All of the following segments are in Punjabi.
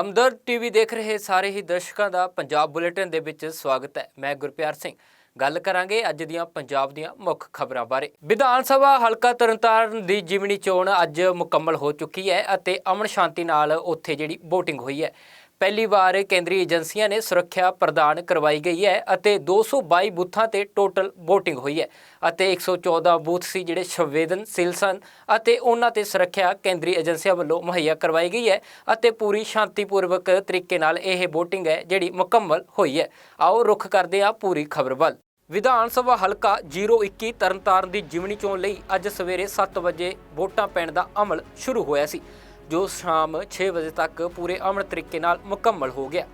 ਹਮਦਰਦ ਟੀਵੀ ਦੇਖ ਰਹੇ ਸਾਰੇ ਹੀ ਦਰਸ਼ਕਾਂ ਦਾ ਪੰਜਾਬ ਬੁਲੇਟਿਨ ਦੇ ਵਿੱਚ ਸਵਾਗਤ ਹੈ। ਮੈਂ ਗੁਰਪਿਆਰ ਸਿੰਘ। ਗੱਲ ਕਰਾਂਗੇ ਅੱਜ ਦੀਆਂ ਪੰਜਾਬ ਦੀਆਂ ਮੁੱਖ ਖਬਰਾਂ ਬਾਰੇ। ਵਿਧਾਨ ਸਭਾ ਹਲਕਾ ਤਰਨਤਾਰਨ ਦੀ ਜਿਮਣੀ ਚੋਣ ਅੱਜ ਮੁਕੰਮਲ ਹੋ ਚੁੱਕੀ ਹੈ ਅਤੇ ਅਮਨ ਸ਼ਾਂਤੀ ਨਾਲ ਉੱਥੇ ਜਿਹੜੀ VOTING ਹੋਈ ਹੈ। ਪਹਿਲੀ ਵਾਰ ਕੇਂਦਰੀ ਏਜੰਸੀਆਂ ਨੇ ਸੁਰੱਖਿਆ ਪ੍ਰਦਾਨ ਕਰਵਾਈ ਗਈ ਹੈ ਅਤੇ 222 ਬੂਥਾਂ ਤੇ ਟੋਟਲ VOTING ਹੋਈ ਹੈ ਅਤੇ 114 ਬੂਥ ਸੀ ਜਿਹੜੇ ਸੰਵੇਦਨਸ਼ੀਲ ਸਨ ਅਤੇ ਉਹਨਾਂ ਤੇ ਸੁਰੱਖਿਆ ਕੇਂਦਰੀ ਏਜੰਸੀਆਂ ਵੱਲੋਂ ਮੁਹੱਈਆ ਕਰਵਾਈ ਗਈ ਹੈ ਅਤੇ ਪੂਰੀ ਸ਼ਾਂਤੀਪੂਰਵਕ ਤਰੀਕੇ ਨਾਲ ਇਹ VOTING ਹੈ ਜਿਹੜੀ ਮੁਕੰਮਲ ਹੋਈ ਹੈ। ਆਓ ਰੁਖ ਕਰਦੇ ਹਾਂ ਪੂਰੀ ਖਬਰ ਵੱਲ। ਵਿਧਾਨ ਸਭਾ ਹਲਕਾ 021 ਤਰਨਤਾਰਨ ਦੀ ਜਿਮਣੀ ਚੋਣ ਲਈ ਅੱਜ ਸਵੇਰੇ 7 ਵਜੇ ਵੋਟਾਂ ਪੈਣ ਦਾ ਅਮਲ ਸ਼ੁਰੂ ਹੋਇਆ ਸੀ। ਜੋ ਸ਼ਾਮ 6 ਵਜੇ ਤੱਕ ਪੂਰੇ ਅਮਨ ਤਰੀਕੇ ਨਾਲ ਮੁਕੰਮਲ ਹੋ ਗਿਆ।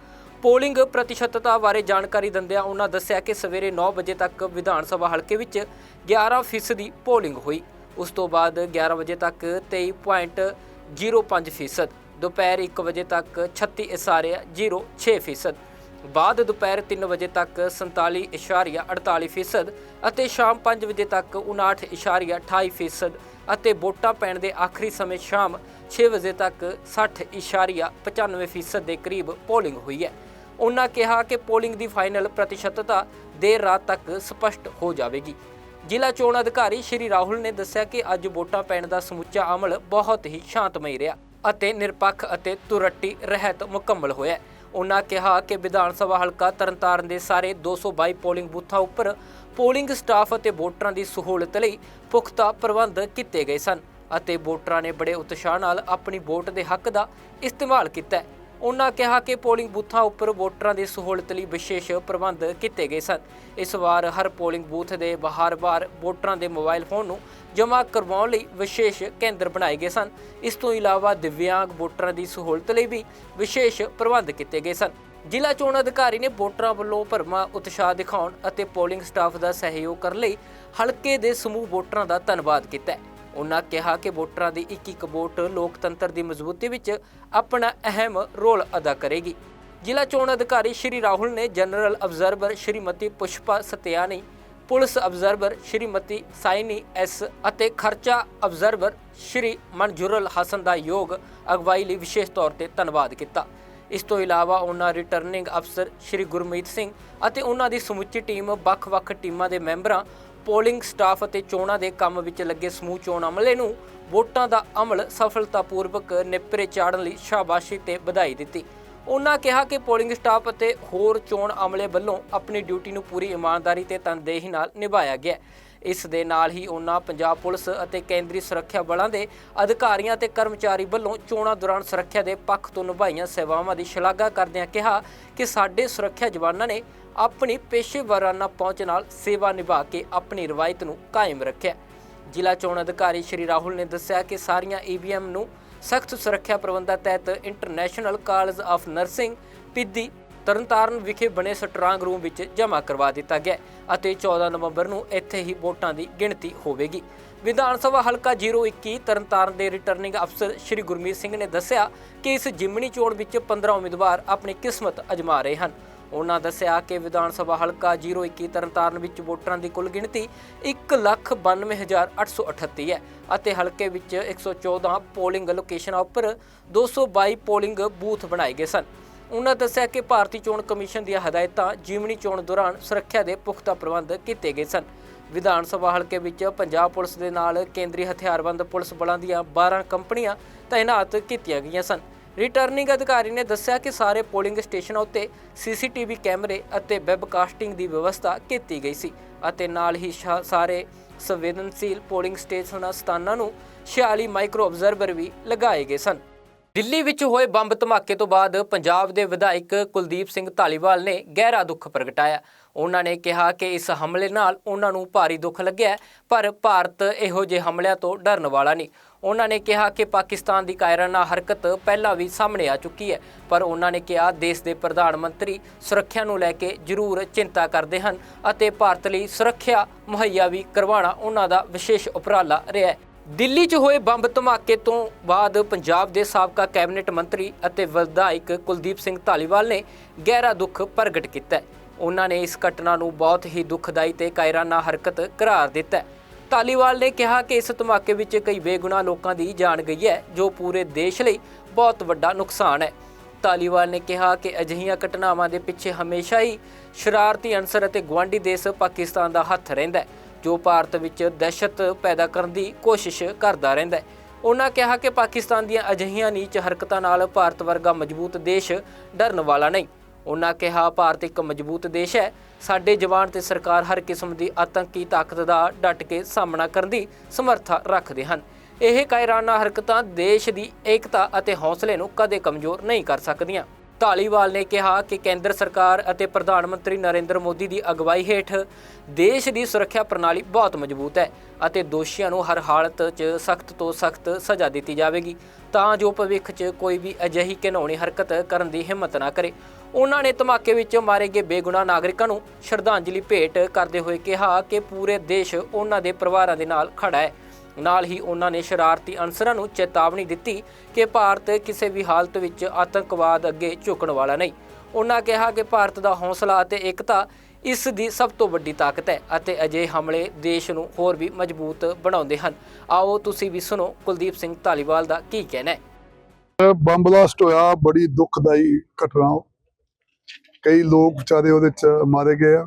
ਪੋਲਿੰਗ ਪ੍ਰਤੀਸ਼ਤਤਾ ਬਾਰੇ ਜਾਣਕਾਰੀ ਦਿੰਦਿਆਂ ਉਹਨਾਂ ਦੱਸਿਆ ਕਿ ਸਵੇਰੇ 9 ਵਜੇ ਤੱਕ ਵਿਧਾਨ ਸਭਾ ਹਲਕੇ ਵਿੱਚ 11% ਪੋਲਿੰਗ ਹੋਈ। ਉਸ ਤੋਂ ਬਾਅਦ 11 ਵਜੇ ਤੱਕ 23.05% ਦੁਪਹਿਰ 1 ਵਜੇ ਤੱਕ 36.06% ਬਾਅਦ ਦੁਪਹਿਰ 3 ਵਜੇ ਤੱਕ 47.48% ਅਤੇ ਸ਼ਾਮ 5 ਵਜੇ ਤੱਕ 59.28% ਅਤੇ ਵੋਟਾਂ ਪੈਣ ਦੇ ਆਖਰੀ ਸਮੇਂ ਸ਼ਾਮ 6 ਵਜੇ ਤੱਕ 60.95% ਦੇ ਕਰੀਬ ਪੋਲਿੰਗ ਹੋਈ ਹੈ। ਉਹਨਾਂ ਕਿਹਾ ਕਿ ਪੋਲਿੰਗ ਦੀ ਫਾਈਨਲ ਪ੍ਰਤੀਸ਼ਤਤਾ ਦੇਰ ਰਾਤ ਤੱਕ ਸਪਸ਼ਟ ਹੋ ਜਾਵੇਗੀ। ਜ਼ਿਲ੍ਹਾ ਚੋਣ ਅਧਿਕਾਰੀ ਸ਼੍ਰੀ ਰਾਹੁਲ ਨੇ ਦੱਸਿਆ ਕਿ ਅੱਜ ਵੋਟਾਂ ਪੈਣ ਦਾ ਸਮੁੱਚਾ ਅਮਲ ਬਹੁਤ ਹੀ ਸ਼ਾਂਤਮਈ ਰਿਹਾ ਅਤੇ ਨਿਰਪੱਖ ਅਤੇ ਤੁਰਟੀ ਰਹਿਤ ਮੁਕੰਮਲ ਹੋਇਆ ਉਹਨਾਂ ਕਿਹਾ ਕਿ ਵਿਧਾਨ ਸਭਾ ਹਲਕਾ ਤਰਨਤਾਰਨ ਦੇ ਸਾਰੇ 222 ਪੋਲਿੰਗ ਬੂਥਾਂ ਉੱਪਰ ਪੋਲਿੰਗ ਸਟਾਫ ਅਤੇ ਵੋਟਰਾਂ ਦੀ ਸਹੂਲਤ ਲਈ ਪੁਖਤਾ ਪ੍ਰਬੰਧ ਕੀਤੇ ਗਏ ਸਨ ਅਤੇ ਵੋਟਰਾਂ ਨੇ ਬੜੇ ਉਤਸ਼ਾਹ ਨਾਲ ਆਪਣੀ ਵੋਟ ਦੇ ਹੱਕ ਦਾ ਇਸਤੇਮਾਲ ਕੀਤਾ ਹੈ। ਉਹਨਾਂ ਕਿਹਾ ਕਿ ਪੋਲਿੰਗ ਬੂਥਾਂ ਉੱਪਰ ਵੋਟਰਾਂ ਦੀ ਸਹੂਲਤ ਲਈ ਵਿਸ਼ੇਸ਼ ਪ੍ਰਬੰਧ ਕੀਤੇ ਗਏ ਸਨ। ਇਸ ਵਾਰ ਹਰ ਪੋਲਿੰਗ ਬੂਥ ਦੇ ਬਾਹਰ-ਬਾਹਰ ਵੋਟਰਾਂ ਦੇ ਮੋਬਾਈਲ ਫੋਨ ਨੂੰ ਜਮ੍ਹਾਂ ਕਰਵਾਉਣ ਲਈ ਵਿਸ਼ੇਸ਼ ਕੇਂਦਰ ਬਣਾਏ ਗਏ ਸਨ। ਇਸ ਤੋਂ ਇਲਾਵਾ ਦਿਵਿਆਂਗ ਵੋਟਰਾਂ ਦੀ ਸਹੂਲਤ ਲਈ ਵੀ ਵਿਸ਼ੇਸ਼ ਪ੍ਰਬੰਧ ਕੀਤੇ ਗਏ ਸਨ। ਜ਼ਿਲ੍ਹਾ ਚੋਣ ਅਧਿਕਾਰੀ ਨੇ ਵੋਟਰਾਂ ਵੱਲੋਂ ਭਰਮਾ ਉਤਸ਼ਾਹ ਦਿਖਾਉਣ ਅਤੇ ਪੋਲਿੰਗ ਸਟਾਫ ਦਾ ਸਹਿਯੋਗ ਕਰਨ ਲਈ ਹਲਕੇ ਦੇ ਸਮੂਹ ਵੋਟਰਾਂ ਦਾ ਧੰਨਵਾਦ ਕੀਤਾ ਹੈ। ਉਨ੍ਹਾਂ ਕਿਹਾ ਕਿ ਵੋਟਰਾਂ ਦੀ ਇੱਕ ਇੱਕ ਵੋਟ ਲੋਕਤੰਤਰ ਦੀ ਮਜ਼ਬੂਤੀ ਵਿੱਚ ਆਪਣਾ ਅਹਿਮ ਰੋਲ ਅਦਾ ਕਰੇਗੀ। ਜ਼ਿਲ੍ਹਾ ਚੋਣ ਅਧਿਕਾਰੀ ਸ਼੍ਰੀ ਰਾਹੁਲ ਨੇ general observer Shrimati Pushpa Satyani police observer Shrimati Saini S ਅਤੇ ਖਰਚਾ ਅਬਜ਼ਰਵਰ ਸ਼੍ਰੀ ਮਨਜੁਰਲ ਹਸਨ ਦਾ ਯੋਗ ਅਗਵਾਈ ਲਈ ਵਿਸ਼ੇਸ਼ ਤੌਰ ਤੇ ਧੰਨਵਾਦ ਕੀਤਾ। ਇਸ ਤੋਂ ਇਲਾਵਾ ਉਹਨਾਂ ਰਿਟਰਨਿੰਗ ਅਫਸਰ ਸ਼੍ਰੀ ਗੁਰਮੀਤ ਸਿੰਘ ਅਤੇ ਉਹਨਾਂ ਦੀ ਸਮੁੱਚੀ ਟੀਮ ਵੱਖ-ਵੱਖ ਟੀਮਾਂ ਦੇ ਮੈਂਬਰਾਂ ਪੋਲਿੰਗ ਸਟਾਫ ਅਤੇ ਚੋਣਾਂ ਦੇ ਕੰਮ ਵਿੱਚ ਲੱਗੇ ਸਮੂਹ ਚੋਣ ਅਮਲੇ ਨੂੰ ਵੋਟਾਂ ਦਾ ਅਮਲ ਸਫਲਤਾਪੂਰਵਕ ਨਿਪਰੇ ਚਾੜਨ ਲਈ ਸ਼ਾਬਾਸ਼ੀ ਤੇ ਵਧਾਈ ਦਿੱਤੀ। ਉਹਨਾਂ ਕਿਹਾ ਕਿ ਪੋਲਿੰਗ ਸਟਾਫ ਅਤੇ ਹੋਰ ਚੋਣ ਅਮਲੇ ਵੱਲੋਂ ਆਪਣੀ ਡਿਊਟੀ ਨੂੰ ਪੂਰੀ ਇਮਾਨਦਾਰੀ ਤੇ ਤਨਦੇਹੀ ਨਾਲ ਨਿਭਾਇਆ ਗਿਆ। ਇਸ ਦੇ ਨਾਲ ਹੀ ਉਹਨਾਂ ਪੰਜਾਬ ਪੁਲਿਸ ਅਤੇ ਕੇਂਦਰੀ ਸੁਰੱਖਿਆ ਬਲਾਂ ਦੇ ਅਧਿਕਾਰੀਆਂ ਤੇ ਕਰਮਚਾਰੀ ਵੱਲੋਂ ਚੋਣਾਂ ਦੌਰਾਨ ਸੁਰੱਖਿਆ ਦੇ ਪੱਖ ਤੋਂ ਨਿਭਾਈਆਂ ਸੇਵਾਵਾਂ ਦੀ ਸ਼ਲਾਘਾ ਕਰਦਿਆਂ ਕਿਹਾ ਕਿ ਸਾਡੇ ਸੁਰੱਖਿਆ ਜਵਾਨਾਂ ਨੇ ਆਪਣੀ ਪੇਸ਼ੇਵਰਾਨਾ ਪਹੁੰਚ ਨਾਲ ਸੇਵਾ ਨਿਭਾ ਕੇ ਆਪਣੀ ਰਵਾਇਤ ਨੂੰ ਕਾਇਮ ਰੱਖਿਆ। ਜ਼ਿਲ੍ਹਾ ਚੋਣ ਅਧਿਕਾਰੀ ਸ਼੍ਰੀ ਰਾਹੁਲ ਨੇ ਦੱਸਿਆ ਕਿ ਸਾਰੀਆਂ ਈਵੀਐਮ ਨੂੰ ਸਖਤ ਸੁਰੱਖਿਆ ਪ੍ਰਬੰਧਾਂ ਤਹਿਤ international college of nursing Piddi Tarn Taran ਵਿਖੇ ਬਣੇ ਸਟਰਾਂਗ ਰੂਮ ਵਿੱਚ ਜਮ੍ਹਾਂ ਕਰਵਾ ਦਿੱਤਾ ਗਿਆ ਅਤੇ 14 ਨਵੰਬਰ ਨੂੰ ਇੱਥੇ ਹੀ ਵੋਟਾਂ ਦੀ ਗਿਣਤੀ ਹੋਵੇਗੀ। ਵਿਧਾਨ ਸਭਾ ਹਲਕਾ 021 ਤਰਨਤਾਰਨ ਦੇ ਰਿਟਰਨਿੰਗ ਅਫਸਰ ਸ਼੍ਰੀ ਗੁਰਮੀਤ ਸਿੰਘ ਨੇ ਦੱਸਿਆ ਕਿ ਇਸ ਜਿਮਣੀ ਚੋਣ ਵਿੱਚ 15 ਉਮੀਦਵਾਰ ਆਪਣੀ ਕਿਸਮਤ ਅਜਮਾ ਰਹੇ ਹਨ। ਉਹਨਾਂ ਦੱਸਿਆ ਕਿ ਵਿਧਾਨ ਸਭਾ ਹਲਕਾ 021 ਤਰਨਤਾਰਨ ਵਿੱਚ ਵੋਟਰਾਂ ਦੀ ਕੁੱਲ ਗਿਣਤੀ 192838 ਹੈ ਅਤੇ ਹਲਕੇ ਵਿੱਚ 114 ਪੋਲਿੰਗ ਲੋਕੇਸ਼ਨਾਂ ਉੱਪਰ 222 ਪੋਲਿੰਗ ਬੂਥ ਬਣਾਏ ਗਏ ਸਨ। ਉਹਨਾਂ ਦੱਸਿਆ ਕਿ ਭਾਰਤੀ ਚੋਣ ਕਮਿਸ਼ਨ ਦੀਆਂ ਹਦਾਇਤਾਂ ਜੀਵਨੀ ਚੋਣ ਦੌਰਾਨ ਸੁਰੱਖਿਆ ਦੇ ਪੁਖਤਾ ਪ੍ਰਬੰਧ ਕੀਤੇ ਗਏ ਸਨ। ਵਿਧਾਨ ਸਭਾ ਹਲਕੇ ਵਿੱਚ ਪੰਜਾਬ ਪੁਲਿਸ ਦੇ ਨਾਲ ਕੇਂਦਰੀ ਹਥਿਆਰਬੰਦ ਪੁਲਿਸ ਬਲਾਂ ਦੀਆਂ 12 ਕੰਪਨੀਆਂ ਤਾਇਨਾਤ ਕੀਤੀਆਂ ਗਈਆਂ ਸਨ। ਰਿਟਰਨਿੰਗ ਅਧਿਕਾਰੀ ਨੇ ਦੱਸਿਆ ਕਿ ਸਾਰੇ ਪੋਲਿੰਗ ਸਟੇਸ਼ਨਾਂ ਉੱਤੇ ਸੀਸੀਟੀਵੀ ਕੈਮਰੇ ਅਤੇ ਵੈਬਕਾਸਟਿੰਗ ਦੀ ਵਿਵਸਥਾ ਕੀਤੀ ਗਈ ਸੀ ਅਤੇ ਨਾਲ ਹੀ ਸਾਰੇ ਸੰਵੇਦਨਸ਼ੀਲ ਪੋਲਿੰਗ ਸਟੇਸ਼ਨਾਂ ਸਥਾਨਾਂ ਨੂੰ 46 ਮਾਈਕਰੋ ਆਬਜ਼ਰਵਰ ਵੀ ਲਗਾਏ ਗਏ ਸਨ। ਦਿੱਲੀ ਵਿੱਚ ਹੋਏ ਬੰਬ ਧਮਾਕੇ ਤੋਂ ਬਾਅਦ ਪੰਜਾਬ ਦੇ ਵਿਧਾਇਕ ਕੁਲਦੀਪ ਸਿੰਘ ਧਾਲੀਵਾਲ ਨੇ ਗਹਿਰਾ ਦੁੱਖ ਪ੍ਰਗਟਾਇਆ। ਉਹਨਾਂ ਨੇ ਕਿਹਾ ਕਿ ਇਸ ਹਮਲੇ ਨਾਲ ਉਹਨਾਂ ਨੂੰ ਭਾਰੀ ਦੁੱਖ ਲੱਗਿਆ ਪਰ ਭਾਰਤ ਇਹੋ ਜਿਹੇ ਹਮਲਿਆਂ ਤੋਂ ਡਰਨ ਵਾਲਾ ਨਹੀਂ। ਉਹਨਾਂ ਨੇ ਕਿਹਾ ਕਿ ਪਾਕਿਸਤਾਨ ਦੀ ਕਾਇਰਾਨਾ ਹਰਕਤ ਪਹਿਲਾਂ ਵੀ ਸਾਹਮਣੇ ਆ ਚੁੱਕੀ ਹੈ, ਪਰ ਉਹਨਾਂ ਨੇ ਕਿਹਾ ਦੇਸ਼ ਦੇ ਪ੍ਰਧਾਨ ਮੰਤਰੀ ਸੁਰੱਖਿਆ ਨੂੰ ਲੈ ਕੇ ਜ਼ਰੂਰ ਚਿੰਤਾ ਕਰਦੇ ਹਨ ਅਤੇ ਭਾਰਤ ਲਈ ਸੁਰੱਖਿਆ ਮੁਹੱਈਆ ਵੀ ਕਰਵਾਉਣਾ ਉਹਨਾਂ ਦਾ ਵਿਸ਼ੇਸ਼ ਉਪਰਾਲਾ ਰਿਹਾ ਹੈ। ਦਿੱਲੀ 'ਚ ਹੋਏ ਬੰਬ ਧਮਾਕੇ ਤੋਂ ਬਾਅਦ ਪੰਜਾਬ ਦੇ ਸਾਬਕਾ ਕੈਬਨਿਟ ਮੰਤਰੀ ਅਤੇ ਵਿਧਾਇਕ ਕੁਲਦੀਪ ਸਿੰਘ ਧਾਲੀਵਾਲ ਨੇ ਗਹਿਰਾ ਦੁੱਖ ਪ੍ਰਗਟ ਕੀਤਾ ਹੈ। ਉਹਨਾਂ ਨੇ ਇਸ ਘਟਨਾ ਨੂੰ ਬਹੁਤ ਹੀ ਦੁਖਦਾਈ ਤੇ ਕਾਇਰਾਨਾ ਹਰਕਤ ਕਰਾਰ ਦਿੱਤਾ ਤਾਲੀਵਾਲ ਨੇ ਕਿਹਾ ਕਿ ਇਸ ਧਮਾਕੇ ਵਿੱਚ ਕਈ ਬੇਗੁਨਾਹ ਲੋਕਾਂ ਦੀ ਜਾਨ ਗਈ ਹੈ, ਜੋ ਪੂਰੇ ਦੇਸ਼ ਲਈ ਬਹੁਤ ਵੱਡਾ ਨੁਕਸਾਨ ਹੈ। ਧਾਲੀਵਾਲ ਨੇ ਕਿਹਾ ਕਿ ਅਜਿਹੀਆਂ ਘਟਨਾਵਾਂ ਦੇ ਪਿੱਛੇ ਹਮੇਸ਼ਾ ਹੀ ਸ਼ਰਾਰਤੀ ਅਨਸਰ ਅਤੇ ਗਵਾਂਢੀ ਦੇਸ਼ ਪਾਕਿਸਤਾਨ ਦਾ ਹੱਥ ਰਹਿੰਦਾ ਹੈ, ਜੋ ਭਾਰਤ ਵਿੱਚ ਦਹਿਸ਼ਤ ਪੈਦਾ ਕਰਨ ਦੀ ਕੋਸ਼ਿਸ਼ ਕਰਦਾ ਰਹਿੰਦਾ ਹੈ। ਉਹਨਾਂ ਕਿਹਾ ਕਿ ਪਾਕਿਸਤਾਨ ਦੀਆਂ ਅਜਿਹੀਆਂ ਨੀਚ ਹਰਕਤਾਂ ਨਾਲ ਭਾਰਤ ਵਰਗਾ ਮਜ਼ਬੂਤ ਦੇਸ਼ ਡਰਨ ਵਾਲਾ ਨਹੀਂ। ਉਹਨਾਂ ਕਿਹਾ, ਭਾਰਤ ਇੱਕ ਮਜ਼ਬੂਤ ਦੇਸ਼ ਹੈ। ਸਾਡੇ ਜਵਾਨ ਤੇ ਸਰਕਾਰ ਹਰ ਕਿਸਮ ਦੀ ਆਤੰਕੀ ਤਾਕਤ ਦਾ ਡਟ ਕੇ ਸਾਹਮਣਾ ਕਰਨ ਦੀ ਸਮਰੱਥਾ ਰੱਖਦੇ ਹਨ। ਇਹ ਕਾਇਰਾਨਾ ਹਰਕਤਾਂ ਦੇਸ਼ ਦੀ ਏਕਤਾ ਅਤੇ ਹੌਸਲੇ ਨੂੰ ਕਦੇ ਕਮਜ਼ੋਰ ਨਹੀਂ ਕਰ ਸਕਦੀਆਂ। ਧਾਲੀਵਾਲ ਨੇ ਕਿਹਾ ਕਿ ਕੇਂਦਰ ਸਰਕਾਰ ਅਤੇ ਪ੍ਰਧਾਨ ਮੰਤਰੀ ਨਰਿੰਦਰ ਮੋਦੀ ਦੀ ਅਗਵਾਈ ਹੇਠ ਦੇਸ਼ ਦੀ ਸੁਰੱਖਿਆ ਪ੍ਰਣਾਲੀ ਬਹੁਤ ਮਜ਼ਬੂਤ ਹੈ ਅਤੇ ਦੋਸ਼ੀਆਂ ਨੂੰ ਹਰ ਹਾਲਤ 'ਚ ਸਖਤ ਤੋਂ ਸਖਤ ਸਜ਼ਾ ਦਿੱਤੀ ਜਾਵੇਗੀ। ਤਾਂ ਜੋ ਭਵਿੱਖ 'ਚ ਕੋਈ ਵੀ ਅਜਿਹੀ ਘਿਨੌਣੀ ਹਰਕਤ ਕਰਨ ਦੀ ਹਿੰਮਤ ਨਾ ਕਰੇ। ਉਹਨਾਂ ਨੇ ਧਮਾਕੇ ਵਿੱਚ ਮਾਰੇ ਗਏ ਬੇਗੁਨਾਹ ਨਾਗਰਿਕਾਂ ਨੂੰ ਸ਼ਰਧਾਂਜਲੀ ਭੇਟ ਕਰਦੇ ਹੋਏ ਕਿਹਾ ਕਿ ਪੂਰੇ ਦੇਸ਼ ਉਹਨਾਂ ਦੇ ਪਰਿਵਾਰਾਂ ਦੇ ਨਾਲ ਖੜਾ ਹੈ। ਨਾਲ ਹੀ ਉਹਨਾਂ ਨੇ ਸ਼ਰਾਰਤੀ ਅਨਸਰਾਂ ਨੂੰ ਚੇਤਾਵਨੀ ਦਿੱਤੀ ਕਿ ਭਾਰਤ ਕਿਸੇ ਵੀ ਹਾਲਤ ਵਿੱਚ ਆਤੰਕਵਾਦ ਅੱਗੇ ਝੁਕਣ ਵਾਲਾ ਨਹੀਂ। ਉਹਨਾਂ ਕਿਹਾ ਕਿ ਭਾਰਤ ਦਾ ਹੌਸਲਾ ਅਤੇ ਏਕਤਾ ਇਸ ਦੀ ਸਭ ਤੋਂ ਵੱਡੀ ਤਾਕਤ ਹੈ ਅਤੇ ਅਜਿਹੇ ਹਮਲੇ ਦੇਸ਼ ਨੂੰ ਹੋਰ ਵੀ ਮਜ਼ਬੂਤ ਬਣਾਉਂਦੇ ਹਨ। ਆਓ ਤੁਸੀਂ ਵੀ ਸੁਣੋ ਕੁਲਦੀਪ ਸਿੰਘ ਧਾਲੀਵਾਲ ਦਾ ਕੀ ਕਹਿਣਾ ਹੈ। ਬੰਬ ਬਲਾਸਟ ਹੋਇਆ, ਬੜੀ ਦੁਖਦਾਈ ਘਟਨਾ। ਕਈ ਲੋਕ ਵਿਚਾਰੇ ਉਹਦੇ ਚ ਮਾਰੇ ਗਏ ਆ।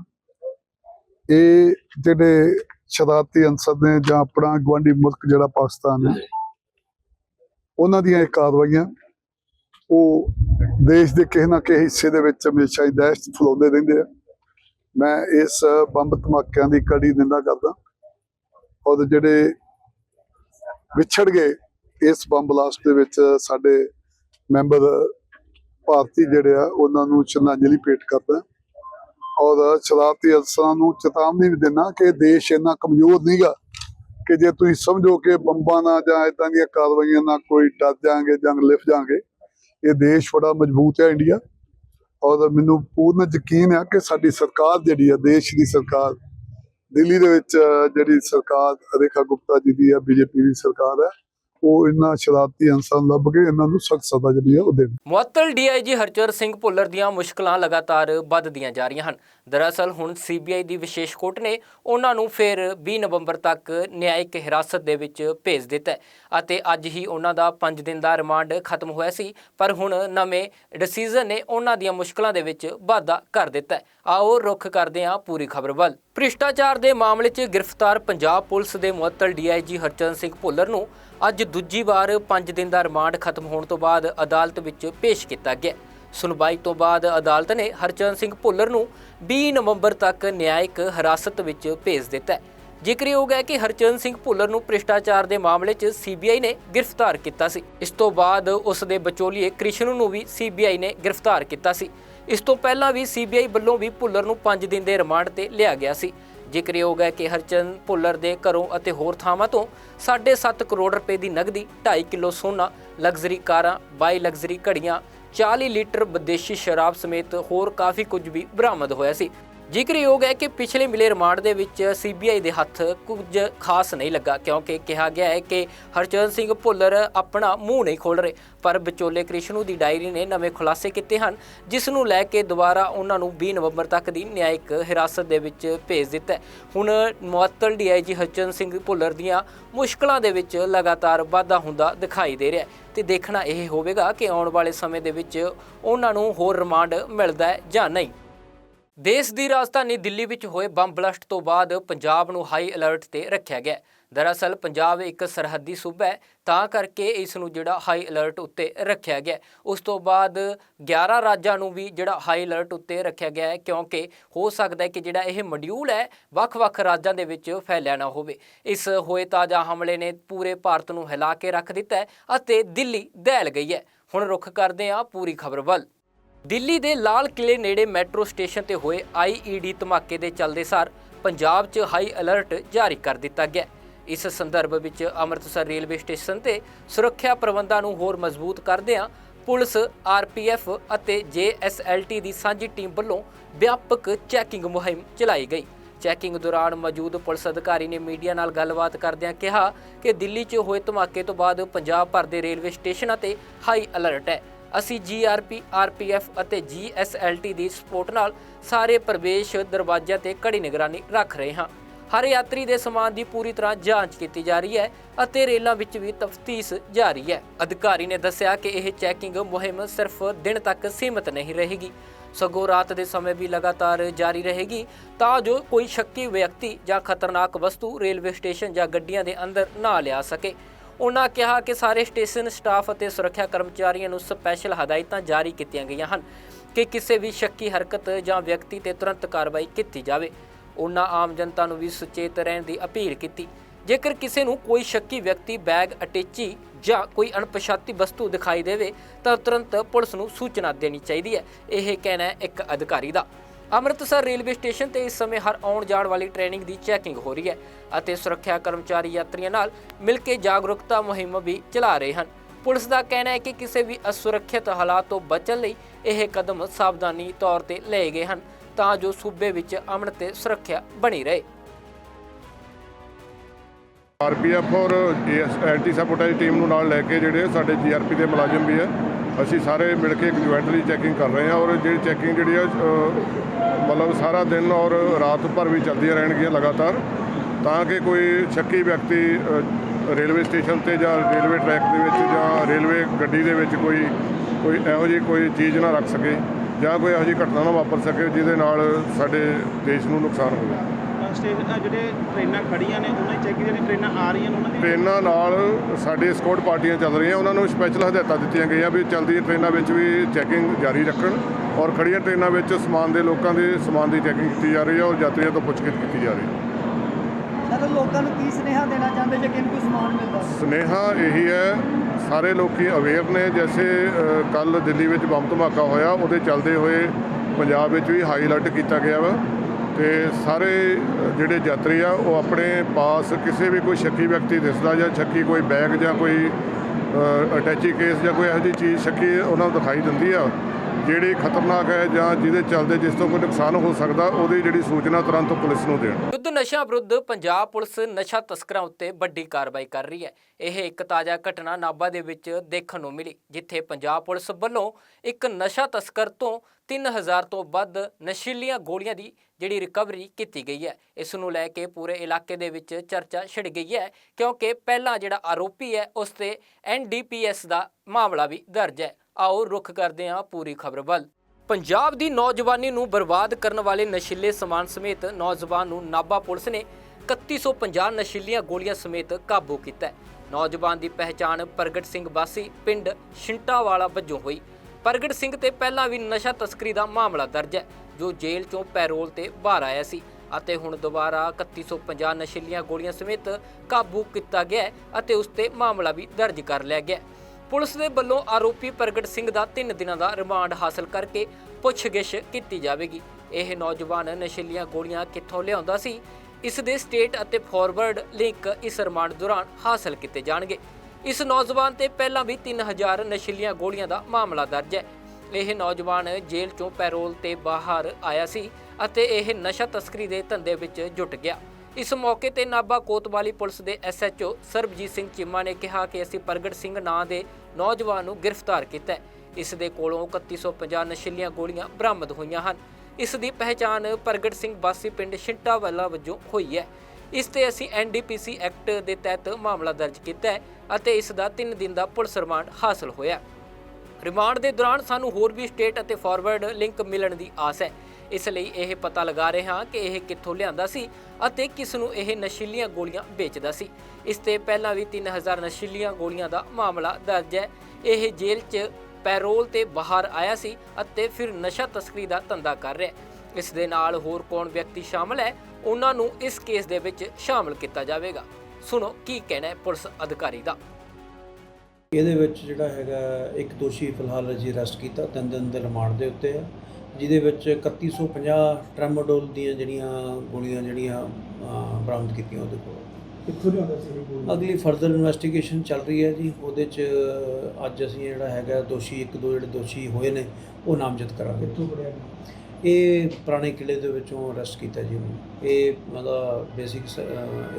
ਇਹ ਜਿਹੜੇ ਸ਼ਰਾਰਤੀ ਅਨਸਰ ਨੇ ਜਾਂ ਆਪਣਾ ਗਵਾਂਢੀ ਮੁਲਕ ਜਿਹੜਾ ਪਾਕਿਸਤਾਨ ਹੈ ਉਹਨਾਂ ਦੀਆਂ ਇਹ ਕਾਰਵਾਈਆਂ ਉਹ ਦੇਸ਼ ਦੇ ਕਿਸੇ ਨਾ ਕਿਸੇ ਹਿੱਸੇ ਦੇ ਵਿੱਚ ਹਮੇਸ਼ਾ ਹੀ ਦਹਿਸ਼ਤ ਫੈਲਾਉਂਦੇ ਰਹਿੰਦੇ ਆ। ਮੈਂ ਇਸ ਬੰਬ ਧਮਾਕਿਆਂ ਦੀ ਕੜੀ ਨਿੰਦਾ ਕਰਦਾ ਔਰ ਜਿਹੜੇ ਵਿਛੜ ਗਏ ਇਸ ਬੰਬ ਬਲਾਸਟ ਦੇ ਵਿੱਚ ਸਾਡੇ ਮੈਂਬਰ ਭਾਰਤੀ ਜਿਹੜੇ ਆ ਉਹਨਾਂ ਨੂੰ ਸ਼ਰਧਾਂਜਲੀ ਭੇਟ ਕਰਦਾ ਔਰ ਸ਼ਰਾਰਤੀ ਅਨਸਰਾਂ ਨੂੰ ਚੇਤਾਵਨੀ ਵੀ ਦੇਣਾ ਕਿ ਦੇਸ਼ ਇੰਨਾ ਕਮਜ਼ੋਰ ਨਹੀਂਗਾ ਕਿ ਜੇ ਤੁਸੀਂ ਸਮਝੋ ਕਿ ਬੰਬਾਂ ਨਾਲ ਜਾਂ ਇਦਾਂ ਦੀਆਂ ਕਾਰਵਾਈਆਂ ਨਾਲ ਕੋਈ ਡਰ ਜਾਾਂਗੇ ਜਾਂ ਲਿਫ ਜਾਾਂਗੇ ਇਹ ਦੇਸ਼ ਬੜਾ ਮਜ਼ਬੂਤ ਹੈ ਇੰਡੀਆ। ਔਰ ਮੈਨੂੰ ਪੂਰਨ ਯਕੀਨ ਹੈ ਕਿ ਸਾਡੀ ਸਰਕਾਰ ਜਿਹੜੀ ਹੈ ਦੇਸ਼ ਦੀ ਸਰਕਾਰ, ਦਿੱਲੀ ਦੇ ਵਿੱਚ ਜਿਹੜੀ ਸਰਕਾਰ ਰੇਖਾ ਗੁਪਤਾ ਜੀ ਦੀ ਹੈ ਬੀਜੇਪੀ ਦੀ ਸਰਕਾਰ ਹੈ ਉਹ ਇਹਨਾਂ ਸ਼ਰਾਰਤੀ ਅਨਸਰਾਂ ਲੱਭ ਕੇ ਇਹਨਾਂ ਨੂੰ ਸਖਤ ਸਜ਼ਾ ਜਿਹੜੀ ਹੈ ਉਹ ਦੇਣ। ਮੁਅੱਤਲ ਡੀਆਈਜੀ ਹਰਚਰ ਸਿੰਘ ਭੁੱਲਰ ਦੀਆਂ ਮੁਸ਼ਕਲਾਂ ਲਗਾਤਾਰ ਵੱਧਦੀਆਂ ਜਾ ਰਹੀਆਂ ਹਨ। ਦਰਅਸਲ ਹੁਣ ਸੀਬੀਆਈ ਦੀ ਵਿਸ਼ੇਸ਼ ਕੋਰਟ ਨੇ ਉਹਨਾਂ ਨੂੰ ਫਿਰ 20 ਨਵੰਬਰ ਤੱਕ ਨਿਆਇਕ ਹਿਰਾਸਤ ਦੇ ਵਿੱਚ ਭੇਜ ਦਿੱਤਾ ਅਤੇ ਅੱਜ ਹੀ ਉਹਨਾਂ ਦਾ 5 ਦਿਨ ਦਾ ਰਿਮਾਂਡ ਖਤਮ ਹੋਇਆ ਸੀ, ਪਰ ਹੁਣ ਨਵੇਂ ਡਿਸੀਜਨ ਨੇ ਉਹਨਾਂ ਦੀਆਂ ਮੁਸ਼ਕਲਾਂ ਦੇ ਵਿੱਚ ਵਾਧਾ ਕਰ ਦਿੱਤਾ ਆਓ ਰੁੱਖ ਕਰਦੇ ਹਾਂ ਪੂਰੀ ਖਬਰ ਵੱਲ। ਭ੍ਰਿਸ਼ਟਾਚਾਰ ਦੇ ਮਾਮਲੇ 'ਚ ਗ੍ਰਿਫਤਾਰ ਪੰਜਾਬ ਪੁਲਿਸ ਦੇ ਮੁਅੱਤਲ ਡੀਆਈਜੀ ਹਰਚਰਨ ਸਿੰਘ ਭੁੱਲਰ ਨੂੰ ਅੱਜ ਦੂਜੀ ਵਾਰ 5 ਦਿਨ ਦਾ ਰਿਮਾਂਡ ਖਤਮ ਹੋਣ ਤੋਂ ਬਾਅਦ ਅਦਾਲਤ ਵਿੱਚ ਪੇਸ਼ ਕੀਤਾ ਗਿਆ। ਸੁਣਵਾਈ ਤੋਂ ਬਾਅਦ ਅਦਾਲਤ ਨੇ ਹਰਚਰਨ ਸਿੰਘ ਭੁੱਲਰ ਨੂੰ 20 ਨਵੰਬਰ ਤੱਕ ਨਿਆਇਕ ਹਿਰਾਸਤ ਵਿੱਚ ਭੇਜ ਦਿੱਤਾ ਹੈ। ਜ਼ਿਕਰਯੋਗ ਹੈ ਕਿ ਹਰਚਰਨ ਸਿੰਘ ਭੁੱਲਰ ਨੂੰ ਭ੍ਰਿਸ਼ਟਾਚਾਰ ਦੇ ਮਾਮਲੇ 'ਚ ਸੀਬੀਆਈ ਨੇ ਗ੍ਰਿਫਤਾਰ ਕੀਤਾ ਸੀ। ਇਸ ਤੋਂ ਬਾਅਦ ਉਸ ਦੇ ਵਿਚੋਲੀਏ ਕ੍ਰਿਸ਼ਨ ਨੂੰ ਵੀ ਸੀਬੀਆਈ ਨੇ ਗ੍ਰਿਫਤਾਰ ਕੀਤਾ ਸੀ। ਇਸ ਤੋਂ ਪਹਿਲਾਂ ਵੀ ਸੀਬੀਆਈ ਵੱਲੋਂ ਵੀ ਭੁੱਲਰ ਨੂੰ 5 ਦਿਨ ਦੇ ਰਿਮਾਂਡ ਤੇ ਲਿਆ ਗਿਆ ਸੀ। ਜ਼ਿਕਰਯੋਗ ਹੈ ਕਿ ਹਰਚੰਦ ਭੁੱਲਰ ਦੇ ਘਰੋਂ ਅਤੇ ਹੋਰ ਥਾਵਾਂ ਤੋਂ 7.5 ਕਰੋੜ ਰੁਪਏ ਦੀ ਨਗਦੀ 2.5 ਕਿਲੋ ਸੋਨਾ, ਲਗਜ਼ਰੀ ਕਾਰਾਂ 22 ਲਗਜ਼ਰੀ ਘੜੀਆਂ 40 ਲੀਟਰ ਵਿਦੇਸ਼ੀ ਸ਼ਰਾਬ ਸਮੇਤ ਹੋਰ ਕਾਫੀ ਕੁਝ ਵੀ ਬਰਾਮਦ ਹੋਇਆ ਸੀ। ਜ਼ਿਕਰਯੋਗ ਹੈ ਕਿ ਪਿਛਲੇ ਮਿਲੇ ਰਿਮਾਂਡ ਦੇ ਵਿੱਚ ਸੀਬੀਆਈ ਦੇ ਹੱਥ ਕੁਝ ਖਾਸ ਨਹੀਂ ਲੱਗਾ, ਕਿਉਂਕਿ ਕਿਹਾ ਗਿਆ ਹੈ ਕਿ ਹਰਚਰਨ ਸਿੰਘ ਭੁੱਲਰ ਆਪਣਾ ਮੂੰਹ ਨਹੀਂ ਖੋਲ ਰਹੇ, ਪਰ ਵਿਚੋਲੇ ਕ੍ਰਿਸ਼ਨੂ ਦੀ ਡਾਇਰੀ ਨੇ ਨਵੇਂ ਖੁਲਾਸੇ ਕੀਤੇ ਹਨ, ਜਿਸ ਨੂੰ ਲੈ ਕੇ ਦੁਬਾਰਾ ਉਹਨਾਂ ਨੂੰ 20 ਨਵੰਬਰ ਤੱਕ ਦੀ ਨਿਆਇਕ ਹਿਰਾਸਤ ਦੇ ਵਿੱਚ ਭੇਜ ਦਿੱਤਾ ਹੁਣ ਮੁਅੱਤਲ ਡੀਆਈਜੀ ਹਰਚਰਨ ਸਿੰਘ ਭੁੱਲਰ ਦੀਆਂ ਮੁਸ਼ਕਲਾਂ ਦੇ ਵਿੱਚ ਲਗਾਤਾਰ ਵਾਧਾ ਹੁੰਦਾ ਦਿਖਾਈ ਦੇ ਰਿਹਾ ਹੈ ਤੇ ਦੇਖਣਾ ਇਹ ਹੋਵੇਗਾ ਕਿ ਆਉਣ ਵਾਲੇ ਸਮੇਂ ਦੇ ਵਿੱਚ ਉਹਨਾਂ ਨੂੰ ਹੋਰ ਰਿਮਾਂਡ ਮਿਲਦਾ ਹੈ ਜਾਂ ਨਹੀਂ। ਦੇਸ਼ ਦੀ ਰਾਜਧਾਨੀ ਦਿੱਲੀ ਵਿੱਚ ਹੋਏ ਬੰਬ ਬਲਸਟ ਤੋਂ ਬਾਅਦ ਪੰਜਾਬ ਨੂੰ ਹਾਈ ਅਲਰਟ ਤੇ ਰੱਖਿਆ ਗਿਆ। ਦਰਅਸਲ, ਪੰਜਾਬ ਇੱਕ ਸਰਹੱਦੀ ਸੂਬਾ ਹੈ, ਤਾਂ ਕਰਕੇ ਇਸ ਨੂੰ ਜਿਹੜਾ ਹਾਈ ਅਲਰਟ ਉੱਤੇ ਰੱਖਿਆ ਗਿਆ। ਉਸ ਤੋਂ ਬਾਅਦ 11 ਰਾਜਾਂ ਨੂੰ ਵੀ ਜਿਹੜਾ ਹਾਈ ਅਲਰਟ ਉੱਤੇ ਰੱਖਿਆ ਗਿਆ ਹੈ, ਕਿਉਂਕਿ ਹੋ ਸਕਦਾ ਹੈ ਕਿ ਜਿਹੜਾ ਇਹ ਮੋਡਿਊਲ ਹੈ, ਵੱਖ-ਵੱਖ ਰਾਜਾਂ ਦੇ ਵਿੱਚ ਫੈਲਿਆ ਨਾ ਹੋਵੇ। ਇਸ ਹੋਏ ਤਾਜ਼ਾ ਹਮਲੇ ਨੇ ਪੂਰੇ ਭਾਰਤ ਨੂੰ ਹਿਲਾ ਕੇ ਰੱਖ ਦਿੱਤਾ ਅਤੇ ਦਿੱਲੀ ਦਹਿਲ ਗਈ ਹੈ। ਹੁਣ ਰੁੱਖ ਕਰਦੇ ਹਾਂ ਪੂਰੀ ਖਬਰ ਵੱਲ। ਦਿੱਲੀ ਦੇ ਲਾਲ ਕਿਲੇ ਨੇੜੇ ਮੈਟਰੋ ਸਟੇਸ਼ਨ ਤੇ ਹੋਏ ਆਈਈਡੀ ਧਮਾਕੇ ਦੇ ਚੱਲਦੇ ਸਾਰ ਪੰਜਾਬ 'ਚ ਹਾਈ ਅਲਰਟ ਜਾਰੀ ਕਰ ਦਿੱਤਾ ਗਿਆ। ਇਸ ਸੰਦਰਭ ਵਿੱਚ ਅੰਮ੍ਰਿਤਸਰ ਰੇਲਵੇ ਸਟੇਸ਼ਨ ਤੇ ਸੁਰੱਖਿਆ ਪ੍ਰਬੰਧਾਂ ਨੂੰ ਹੋਰ ਮਜ਼ਬੂਤ ਕਰਦਿਆਂ ਪੁਲਿਸ ਆਰਪੀਐਫ ਅਤੇ ਜੇਐਸਐਲਟੀ ਦੀ ਸਾਂਝੀ ਟੀਮ ਵੱਲੋਂ ਵਿਆਪਕ ਚੈਕਿੰਗ ਮੁਹਿੰਮ ਚਲਾਈ ਗਈ। ਚੈਕਿੰਗ ਦੌਰਾਨ ਮੌਜੂਦ ਪੁਲਿਸ ਅਧਿਕਾਰੀ ਨੇ ਮੀਡੀਆ ਨਾਲ ਗੱਲਬਾਤ ਕਰਦਿਆਂ ਕਿਹਾ ਕਿ ਦਿੱਲੀ 'ਚ ਹੋਏ ਧਮਾਕੇ ਤੋਂ ਬਾਅਦ ਪੰਜਾਬ ਭਰ ਦੇ ਰੇਲਵੇ ਸਟੇਸ਼ਨਾਂ ਤੇ ਹਾਈ ਅਲਰਟ ਹੈ। ਅਸੀਂ ਜੀਆਰਪੀ ਆਰਪੀਐਫ ਅਤੇ ਜੀਐਸਐਲਟੀ ਦੀ ਸਪੋਰਟ ਨਾਲ ਸਾਰੇ ਪ੍ਰਵੇਸ਼ ਦਰਵਾਜ਼ਿਆਂ ਤੇ ਕੜੀ ਨਿਗਰਾਨੀ ਰੱਖ ਰਹੇ ਹਾਂ। ਹਰ ਯਾਤਰੀ ਦੇ ਸਮਾਨ ਦੀ ਪੂਰੀ ਤਰ੍ਹਾਂ ਜਾਂਚ ਕੀਤੀ ਜਾ ਰਹੀ ਹੈ ਅਤੇ ਰੇਲਾਂ ਵਿੱਚ ਵੀ ਤਫਤੀਸ਼ ਜਾਰੀ ਹੈ। ਅਧਿਕਾਰੀ ਨੇ ਦੱਸਿਆ ਕਿ ਇਹ ਚੈਕਿੰਗ ਮੁਹਿੰਮ ਸਿਰਫ ਦਿਨ ਤੱਕ ਸੀਮਿਤ ਨਹੀਂ ਰਹੇਗੀ। ਸਗੋਂ ਰਾਤ ਦੇ ਸਮੇਂ ਵੀ ਲਗਾਤਾਰ ਜਾਰੀ ਰਹੇਗੀ, ਤਾਂ ਜੋ ਕੋਈ ਸ਼ੱਕੀ ਵਿਅਕਤੀ ਜਾਂ ਖਤਰਨਾਕ ਵਸਤੂ ਰੇਲਵੇ ਸਟੇਸ਼ਨ ਜਾਂ ਗੱਡੀਆਂ ਦੇ ਅੰਦਰ ਨਾ ਲਿਆ ਸਕੇ। ਉਹਨਾਂ ਕਿਹਾ ਕਿ ਸਾਰੇ ਸਟੇਸ਼ਨ ਸਟਾਫ ਅਤੇ ਸੁਰੱਖਿਆ ਕਰਮਚਾਰੀਆਂ ਨੂੰ ਸਪੈਸ਼ਲ ਹਦਾਇਤਾਂ ਜਾਰੀ ਕੀਤੀਆਂ ਗਈਆਂ ਹਨ ਕਿ ਕਿਸੇ ਵੀ ਸ਼ੱਕੀ ਹਰਕਤ ਜਾਂ ਵਿਅਕਤੀ ਤੇ ਤੁਰੰਤ ਕਾਰਵਾਈ ਕੀਤੀ ਜਾਵੇ। ਉਹਨਾਂ ਆਮ ਜਨਤਾ ਨੂੰ ਵੀ ਸੁਚੇਤ ਰਹਿਣ ਦੀ ਅਪੀਲ ਕੀਤੀ। ਜੇਕਰ ਕਿਸੇ ਨੂੰ ਕੋਈ ਸ਼ੱਕੀ ਵਿਅਕਤੀ ਬੈਗ, ਅਟੇਚੀ ਜਾਂ ਕੋਈ ਅਣਪਛਾਤੀ ਵਸਤੂ ਦਿਖਾਈ ਦੇਵੇ, ਤਾਂ ਤੁਰੰਤ ਪੁਲਿਸ ਨੂੰ ਸੂਚਨਾ ਦੇਣੀ ਚਾਹੀਦੀ ਹੈ। ਇਹ ਕਹਿਣਾ ਹੈ ਇੱਕ ਅਧਿਕਾਰੀ ਦਾ। ਅੰਮ੍ਰਿਤਸਰ ਰੇਲਵੇ ਸਟੇਸ਼ਨ ਤੇ ਇਸ ਸਮੇਂ ਹਰ ਆਉਣ ਜਾਣ ਵਾਲੀ ਟ੍ਰੇਨਿੰਗ ਦੀ ਚੈਕਿੰਗ ਹੋ ਰਹੀ ਹੈ ਅਤੇ ਸੁਰੱਖਿਆ ਕਰਮਚਾਰੀ ਯਾਤਰੀਆਂ ਨਾਲ ਮਿਲ ਕੇ ਜਾਗਰੂਕਤਾ ਮੁਹਿੰਮ ਵੀ ਚਲਾ ਰਹੇ ਹਨ। ਪੁਲਿਸ ਦਾ ਕਹਿਣਾ ਹੈ ਕਿ ਕਿਸੇ ਵੀ ਅਸੁਰੱਖਿਅਤ ਹਾਲਾਤ ਤੋਂ ਬਚਣ ਲਈ ਇਹ ਕਦਮ ਸਾਵਧਾਨੀ ਤੌਰ ਤੇ ਲਏ ਗਏ ਹਨ, ਤਾਂ ਜੋ ਸੂਬੇ ਵਿੱਚ ਅਮਨ ਤੇ ਸੁਰੱਖਿਆ ਬਣੀ ਰਹੇ। ਆਰਪੀਐਫ ਔਰ ਐਂਟੀ ਸੈਬੋਟੇਜ ਟੀਮ ਨੂੰ ਨਾਲ ਲੈ ਕੇ ਜਿਹੜੇ ਸਾਡੇ ਜੀਆਰਪੀ ਦੇ ਮੁਲਾਜ਼ਮ ਵੀ ਹੈ ਅਸੀਂ ਸਾਰੇ ਮਿਲ ਕੇ ਇੱਕ ਜੁਆਇੰਟਲੀ ਚੈਕਿੰਗ ਕਰ ਰਹੇ ਹਾਂ ਔਰ ਜਿਹੜੀ ਚੈਕਿੰਗ ਜਿਹੜੀ ਆ ਮਤਲਬ ਸਾਰਾ ਦਿਨ ਔਰ ਰਾਤ ਭਰ ਵੀ ਚੱਲਦੀਆਂ ਰਹਿਣਗੀਆਂ ਲਗਾਤਾਰ, ਤਾਂ ਕਿ ਕੋਈ ਸ਼ੱਕੀ ਵਿਅਕਤੀ ਰੇਲਵੇ ਸਟੇਸ਼ਨ ਤੇ ਜਾਂ ਰੇਲਵੇ ਟਰੈਕ ਦੇ ਵਿੱਚ ਜਾਂ ਰੇਲਵੇ ਗੱਡੀ ਦੇ ਵਿੱਚ ਕੋਈ ਕੋਈ ਇਹੋ ਜਿਹੀ ਕੋਈ ਚੀਜ਼ ਨਾ ਰੱਖ ਸਕੇ ਜਾਂ ਕੋਈ ਇਹੋ ਜਿਹੀ ਘਟਨਾ ਨਾ ਵਾਪਰ ਸਕੇ ਜਿਹਦੇ ਨਾਲ ਸਾਡੇ ਦੇਸ਼ ਨੂੰ ਨੁਕਸਾਨ ਹੋਵੇ। ਸਟੇਸ਼ਨ ਜਿਹੜੇ ਟ੍ਰੇਨਾਂ ਖੜੀਆਂ ਨੇ ਉਹਨਾਂ ਦੀ ਚੈਕਿੰਗ ਜਿਹੜੀਆਂ ਟ੍ਰੇਨਾਂ ਆ ਰਹੀਆਂ ਨੇ ਉਹਨਾਂ ਦੀ? ਟ੍ਰੇਨਾਂ ਨਾਲ ਸਾਡੇ ਸਕੌਟ ਪਾਰਟੀਆਂ ਚੱਲ ਰਹੀਆਂ। ਉਹਨਾਂ ਨੂੰ ਸਪੈਸ਼ਲ ਹਦਾਇਤਾਂ ਦਿੱਤੀਆਂ ਗਈਆਂ ਵੀ ਚਲਦੀ ਟ੍ਰੇਨਾਂ ਵਿੱਚ ਵੀ ਚੈਕਿੰਗ ਜਾਰੀ ਰੱਖਣ ਔਰ ਖੜੀਆਂ ਟ੍ਰੇਨਾਂ ਵਿੱਚ ਸਮਾਨ ਦੇ ਲੋਕਾਂ ਦੇ ਸਮਾਨ ਦੀ ਚੈਕਿੰਗ ਕੀਤੀ ਜਾ ਰਹੀ ਹੈ ਔਰ ਯਾਤਰੀਆਂ ਤੋਂ ਪੁੱਛਗਿੱਛ ਕੀਤੀ ਜਾ ਰਹੀ ਹੈ। ਸਰ ਲੋਕਾਂ ਨੂੰ ਕੀ ਸੁਨੇਹਾ ਦੇਣਾ ਚਾਹੁੰਦੇ ਜੇ ਕਿਨ ਕੋਈ ਸਮਾਨ ਮਿਲਦਾ? ਸੁਨੇਹਾ ਇਹੀ ਹੈ ਸਾਰੇ ਲੋਕੀ ਅਵੇਅਰ ਨੇ ਜੈਸੇ ਕੱਲ ਦਿੱਲੀ ਵਿੱਚ ਬੰਬ ਧਮਾਕਾ ਹੋਇਆ ਉਹਦੇ ਚੱਲਦੇ ਹੋਏ ਪੰਜਾਬ ਵਿੱਚ ਵੀ ਹਾਈ ਅਲਰਟ ਕੀਤਾ ਗਿਆ ਵਾ। ਤੇ ਸਾਰੇ ਜਿਹੜੇ ਯਾਤਰੀ ਆ, ਉਹ ਆਪਣੇ ਪਾਸ ਕਿਸੇ ਵੀ ਕੋਈ ਸ਼ੱਕੀ ਵਿਅਕਤੀ ਦਿਸਦਾ ਜਾਂ ਸ਼ੱਕੀ ਕੋਈ ਬੈਗ ਜਾਂ ਕੋਈ ਅਟੈਚੀ ਕੇਸ ਜਾਂ ਕੋਈ ਇਹੋ ਜਿਹੀ ਚੀਜ਼ ਸ਼ੱਕੀ ਉਹਨਾਂ ਨੂੰ ਦਿਖਾਈ ਦਿੰਦੀ ਆ। ਜਿਹੜੀ ਖਤਰਨਾਕ ਹੈ ਜਾਂ ਜਿਹਦੇ ਚੱਲਦੇ ਜਿਸ ਤੋਂ ਕੋਈ ਨੁਕਸਾਨ ਹੋ ਸਕਦਾ, ਉਹਦੀ ਜਿਹੜੀ ਸੂਚਨਾ ਤੁਰੰਤ ਪੁਲਿਸ ਨੂੰ ਦੇਣ। ਯੁੱਧ ਨਸ਼ਾ ਵਿਰੁੱਧ ਪੰਜਾਬ ਪੁਲਿਸ ਨਸ਼ਾ ਤਸਕਰਾਂ ਉੱਤੇ ਵੱਡੀ ਕਾਰਵਾਈ ਕਰ ਰਹੀ ਹੈ। ਇਹ ਇੱਕ ਤਾਜ਼ਾ ਘਟਨਾ ਨਾਭਾ ਦੇ ਵਿੱਚ ਦੇਖਣ ਨੂੰ ਮਿਲੀ, ਜਿੱਥੇ ਪੰਜਾਬ ਪੁਲਿਸ ਵੱਲੋਂ ਇੱਕ ਨਸ਼ਾ ਤਸਕਰ ਤੋਂ 3000 ਤੋਂ ਵੱਧ ਨਸ਼ੀਲੀਆਂ ਗੋਲੀਆਂ ਦੀ ਜਿਹੜੀ ਰਿਕਵਰੀ ਕੀਤੀ ਗਈ ਹੈ। ਇਸ ਨੂੰ ਲੈ ਕੇ ਪੂਰੇ ਇਲਾਕੇ ਦੇ ਵਿੱਚ ਚਰਚਾ ਛਿੜ ਗਈ ਹੈ, ਕਿਉਂਕਿ ਪਹਿਲਾਂ ਜਿਹੜਾ ਆਰੋਪੀ ਹੈ, ਉਸ ਤੇ ਐਨਡੀਪੀਐਸ ਦਾ ਮਾਮਲਾ ਵੀ ਦਰਜ ਹੈ। ਆਓ ਰੁਖ ਕਰਦੇ ਹਾਂ ਪੂਰੀ ਖਬਰ ਵੱਲ। ਪੰਜਾਬ ਦੀ ਨੌਜਵਾਨੀ ਨੂੰ ਬਰਬਾਦ ਕਰਨ ਵਾਲੇ ਨਸ਼ੀਲੇ ਸਮਾਨ ਸਮੇਤ ਨੌਜਵਾਨ ਨੂੰ ਨਾਭਾ ਪੁਲਿਸ ਨੇ 3150 ਨਸ਼ੀਲੀਆਂ ਗੋਲੀਆਂ ਸਮੇਤ ਕਾਬੂ ਕੀਤਾ ਨੌਜਵਾਨ ਦੀ ਪਹਿਚਾਣ ਪ੍ਰਗਟ ਸਿੰਘ ਵਾਸੀ ਪਿੰਡ ਛਿੰਟਾਵਾਲਾ ਵਜੋਂ ਹੋਈ। ਪ੍ਰਗਟ ਸਿੰਘ ਤੇ ਪਹਿਲਾਂ ਵੀ ਨਸ਼ਾ ਤਸਕਰੀ ਦਾ ਮਾਮਲਾ ਦਰਜ ਹੈ, ਜੋ ਜੇਲ੍ਹ ਚੋਂ ਪੈਰੋਲ ਤੇ ਬਾਹਰ ਆਇਆ ਸੀ ਅਤੇ ਹੁਣ ਦੁਬਾਰਾ 3150 ਨਸ਼ੀਲੀਆਂ ਗੋਲੀਆਂ ਸਮੇਤ ਕਾਬੂ ਕੀਤਾ ਗਿਆ ਅਤੇ ਉਸ ਤੇ ਮਾਮਲਾ ਵੀ ਦਰਜ ਕਰ ਲਿਆ ਗਿਆ ਪੁਲਿਸ ਦੇ ਵੱਲੋਂ ਆਰੋਪੀ ਪ੍ਰਗਟ ਸਿੰਘ ਦਾ 3 ਦਿਨਾਂ ਦਾ ਰਿਮਾਂਡ ਹਾਸਲ ਕਰਕੇ ਪੁੱਛਗਿੱਛ ਕੀਤੀ ਜਾਵੇਗੀ। ਇਹ ਨੌਜਵਾਨ ਨਸ਼ੀਲੀਆਂ ਗੋਲੀਆਂ ਕਿੱਥੋਂ ਲਿਆਉਂਦਾ ਸੀ? ਇਸ ਦੇ ਸਟੇਟ ਅਤੇ ਫਾਰਵਰਡ ਲਿੰਕ ਇਸ ਰਿਮਾਂਡ ਦੌਰਾਨ ਹਾਸਲ ਕੀਤੇ ਜਾਣਗੇ। ਇਸ ਨੌਜਵਾਨ ਤੇ ਪਹਿਲਾਂ ਵੀ 3000 ਨਸ਼ੀਲੀਆਂ ਗੋਲੀਆਂ ਦਾ ਮਾਮਲਾ ਦਰਜ ਹੈ। ਇਹ ਨੌਜਵਾਨ ਜੇਲ੍ਹ ਚੋਂ ਪੈਰੋਲ ਤੇ ਬਾਹਰ ਆਇਆ ਸੀ ਅਤੇ ਇਹ ਨਸ਼ਾ ਤਸਕਰੀ ਦੇ ਧੰਦੇ ਵਿੱਚ ਜੁਟ ਗਿਆ। ਇਸ ਮੌਕੇ ਤੇ ਨਾਭਾ ਕੋਤਵਾਲੀ ਪੁਲਿਸ ਦੇ ਐਸਐਚਓ ਸਰਬਜੀਤ ਸਿੰਘ ਚੀਮਾ ਨੇ ਕਿਹਾ ਕਿ ਅਸੀਂ ਪ੍ਰਗਟ ਸਿੰਘ ਨਾਂ ਦੇ ਨੌਜਵਾਨ ਨੂੰ ਗ੍ਰਿਫਤਾਰ ਕੀਤਾ ਹੈ। ਇਸ ਦੇ ਕੋਲੋਂ 3150 ਨਸ਼ੀਲੀਆਂ ਗੋਲੀਆਂ ਬਰਾਮਦ ਹੋਈਆਂ ਹਨ। ਇਸ ਦੀ ਪਹਿਚਾਣ ਪ੍ਰਗਟ ਸਿੰਘ ਬਾਸੀ ਪਿੰਡ ਛਿੰਟਾਵਾਲਾ ਵਜੋਂ ਹੋਈ ਹੈ। ਇਸ ਤੇ ਅਸੀਂ ਐਨਡੀਪੀਸੀ ਐਕਟ ਦੇ ਤਹਿਤ ਮਾਮਲਾ ਦਰਜ ਕੀਤਾ ਹੈ ਅਤੇ ਇਸ ਦਾ 3 ਦਿਨ ਦਾ ਪੁਲਿਸ ਰਿਮਾਂਡ ਹਾਸਲ ਹੋਇਆ ਰਿਮਾਂਡ ਦੇ ਦੌਰਾਨ ਸਾਨੂੰ ਹੋਰ ਵੀ ਸਟੇਟ ਅਤੇ ਫਾਰਵਰਡ ਲਿੰਕ ਮਿਲਣ ਦੀ ਆਸ ਹੈ। ਇਸ ਲਈ ਇਹ ਪਤਾ ਲਗਾ ਰਹੇ ਹਾਂ ਕਿ ਇਹ ਕਿੱਥੋਂ ਲਿਆਂਦਾ ਸੀ ਅਤੇ ਕਿਸ ਨੂੰ ਇਹ ਨਸ਼ੀਲੀਆਂ ਗੋਲੀਆਂ ਵੇਚਦਾ ਸੀ। ਇਸ ਤੇ ਪਹਿਲਾਂ ਵੀ 3000 ਨਸ਼ੀਲੀਆਂ ਗੋਲੀਆਂ ਦਾ ਮਾਮਲਾ ਦਰਜ ਹੈ। ਇਹ ਜੇਲ੍ਹ 'ਚ ਪੈਰੋਲ ਤੇ ਬਾਹਰ ਆਇਆ ਸੀ ਅਤੇ ਫਿਰ ਨਸ਼ਾ ਤਸਕਰੀ ਦਾ ਧੰਦਾ ਕਰ ਰਿਹਾ ਹੈ। ਇਸ ਦੇ ਨਾਲ ਹੋਰ ਕੌਣ ਵਿਅਕਤੀ ਸ਼ਾਮਲ ਹੈ, ਉਹਨਾਂ ਨੂੰ ਇਸ ਕੇਸ ਦੇ ਵਿੱਚ ਸ਼ਾਮਲ ਕੀਤਾ ਜਾਵੇਗਾ। ਸੁਣੋ ਕੀ ਕਹਿਣਾ ਹੈ ਪੁਲਿਸ ਅਧਿਕਾਰੀ ਦਾ। ਇਹਦੇ ਵਿੱਚ ਜਿਹੜਾ ਹੈਗਾ, ਇੱਕ ਦੋਸ਼ੀ ਫਿਲਹਾਲ ਅਸੀਂ ਅਰੈਸਟ ਕੀਤਾ, ਤਿੰਨ ਦਿਨ ਦੇ ਰਿਮਾਂਡ ਦੇ ਉੱਤੇ ਆ ਜਿਹਦੇ ਵਿੱਚ 3150 ਟ੍ਰੈਮੋਡੋਲ ਦੀਆਂ ਜਿਹੜੀਆਂ ਗੋਲੀਆਂ ਜਿਹੜੀਆਂ ਬਰਾਮਦ ਕੀਤੀਆਂ ਉਹਦੇ ਕੋਲ। ਕਿੱਥੋਂ ਲਿਆਉਂਦਾ ਸੀ ਇਹ ਗੋਲੀ? ਅਗਲੀ ਫਰਦਰ ਇਨਵੈਸਟੀਗੇਸ਼ਨ ਚੱਲ ਰਹੀ ਹੈ ਜੀ। ਉਹਦੇ 'ਚ ਅੱਜ ਅਸੀਂ ਜਿਹੜਾ ਹੈਗਾ ਦੋਸ਼ੀ ਇੱਕ ਦੋ ਜਿਹੜੇ ਦੋਸ਼ੀ ਹੋਏ ਨੇ ਉਹ ਨਾਮਜ਼ਦ ਕਰਾਂਗੇ। ਕਿੱਥੋਂ ਪੜਿਆ ਇਹ ਪੁਰਾਣੇ ਕਿਲੇ ਦੇ ਵਿੱਚੋਂ ਅਰੈਸਟ ਕੀਤਾ ਜੀ ਉਹਨੂੰ। ਇਹ ਮਤਲਬ ਬੇਸਿਕ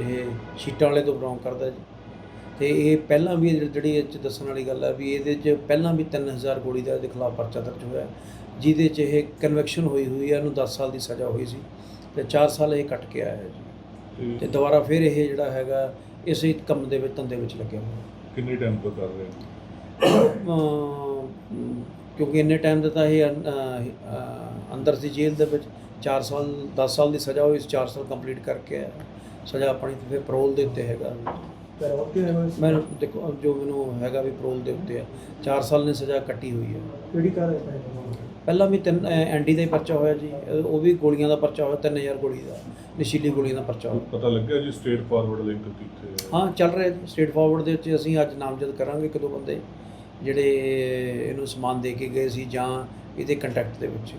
ਇਹ ਸ਼ੀਟਾਂ ਵਾਲੇ ਤੋਂ ਬਿਲੋਂਗ ਕਰਦਾ ਜੀ। ਤੇ ਇਹ ਪਹਿਲਾਂ ਵੀ ਜਿਹੜੀ ਇਹ 'ਚ ਦੱਸਣ ਵਾਲੀ ਗੱਲ ਹੈ ਵੀ ਇਹਦੇ 'ਚ ਪਹਿਲਾਂ ਵੀ 3000 ਗੋਲੀ ਦਾ ਇਹਦੇ ਖਿਲਾਫ ਪਰਚਾ ਦਰਜ ਹੋਇਆ। ਜਿਹਦੇ 'ਚ ਇਹ ਕਨਵੈਕਸ਼ਨ ਹੋਈ ਹੋਈ ਹੈ ਇਹਨੂੰ 10 ਸਾਲ ਦੀ ਸਜ਼ਾ ਹੋਈ ਸੀ ਤੇ 4 ਸਾਲ ਇਹ ਕੱਟ ਕੇ ਆਇਆ ਹੈ। ਜੀ ਤੇ ਦੁਬਾਰਾ ਫਿਰ ਇਹ ਜਿਹੜਾ ਹੈਗਾ ਇਸੇ ਕੰਮ ਦੇ ਵਿੱਚ ਧੰਦੇ ਵਿੱਚ ਲੱਗਿਆ ਹੋਇਆ। ਕਿੰਨੇ ਟਾਈਮ ਤੋਂ ਕਰ ਰਹੇ ਹੋ? ਕਿਉਂਕਿ ਇੰਨੇ ਟਾਈਮ ਦਾ ਤਾਂ ਇਹ ਅੰਦਰ ਸੀ ਜੇਲ੍ਹ ਦੇ ਵਿੱਚ 4 ਸਾਲ 10 ਸਾਲ ਦੀ ਸਜ਼ਾ ਹੋਈ 4 ਸਾਲ ਕੰਪਲੀਟ ਕਰਕੇ ਆਇਆ। ਸਜ਼ਾ ਆਪਣੀ ਤੇ ਫਿਰ ਪਰੋਲ ਦੇ ਉੱਤੇ ਹੈਗਾ। ਮੈਂ ਦੇਖੋ ਜੋ ਮੈਨੂੰ ਹੈਗਾ ਵੀ ਪਰੋਲ ਦੇ ਉੱਤੇ ਆ 4 ਸਾਲ ਨੇ ਸਜ਼ਾ ਕੱਟੀ ਹੋਈ ਹੈ ਕਿਹੜੀ ਕਰ ਪਹਿਲਾਂ ਵੀ ਤਿੰਨ ਐਨਡੀ ਦਾ ਹੀ ਪਰਚਾ ਹੋਇਆ ਜੀ। ਉਹ ਵੀ ਗੋਲੀਆਂ ਦਾ ਪਰਚਾ ਹੋਇਆ 3000 ਗੋਲੀ ਦਾ ਨਸ਼ੀਲੀ ਗੋਲੀਆਂ ਦਾ ਪਰਚਾ ਹੋਇਆ। ਪਤਾ ਲੱਗਿਆ ਜੀ ਸਟੇਟ ਫਾਰਵਰਡ ਲਿੰਕ ਕਿੱਥੇ ਹੈ ਹਾਂ ਚੱਲ ਰਿਹਾ ਸਟੇਟ ਫਾਰਵਰਡ ਦੇ ਵਿੱਚ ਅਸੀਂ ਅੱਜ ਨਾਮਜ਼ਦ ਕਰਾਂਗੇ ਇੱਕ ਦੋ ਬੰਦੇ ਜਿਹੜੇ ਇਹਨੂੰ ਸਮਾਨ ਦੇ ਕੇ ਗਏ ਸੀ ਜਾਂ ਇਹਦੇ ਕੰਟੈਕਟ ਦੇ ਵਿੱਚ।